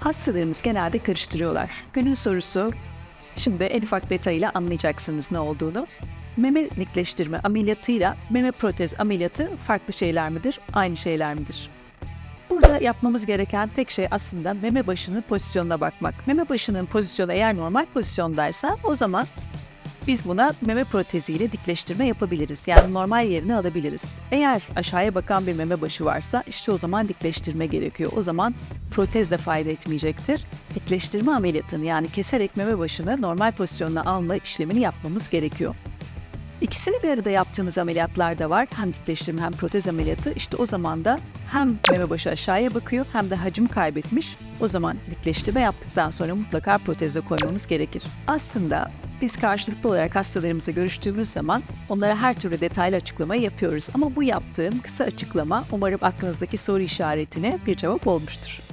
Hastalarımız genelde karıştırıyorlar. Günün sorusu, şimdi en ufak detayıyla anlayacaksınız ne olduğunu. Meme dikleştirme ameliyatıyla meme protez ameliyatı farklı şeyler midir, aynı şeyler midir? Burada yapmamız gereken tek şey aslında meme başının pozisyonuna bakmak. Meme başının pozisyonu eğer normal pozisyondaysa o zaman biz buna meme proteziyle dikleştirme yapabiliriz. Yani normal yerini alabiliriz. Eğer aşağıya bakan bir meme başı varsa işte o zaman dikleştirme gerekiyor. O zaman protez de fayda etmeyecektir. Dikleştirme ameliyatını yani keserek meme başını normal pozisyonuna alma işlemini yapmamız gerekiyor. İkisini bir arada yaptığımız ameliyatlar da var. Hem dikleştirme hem protez ameliyatı. İşte o zaman da hem meme başı aşağıya bakıyor hem de hacim kaybetmiş. O zaman dikleştirme yaptıktan sonra mutlaka proteze koymamız gerekir. Aslında biz karşılıklı olarak hastalarımızla görüştüğümüz zaman onlara her türlü detaylı açıklamayı yapıyoruz. Ama bu yaptığım kısa açıklama umarım aklınızdaki soru işaretine bir cevap olmuştur.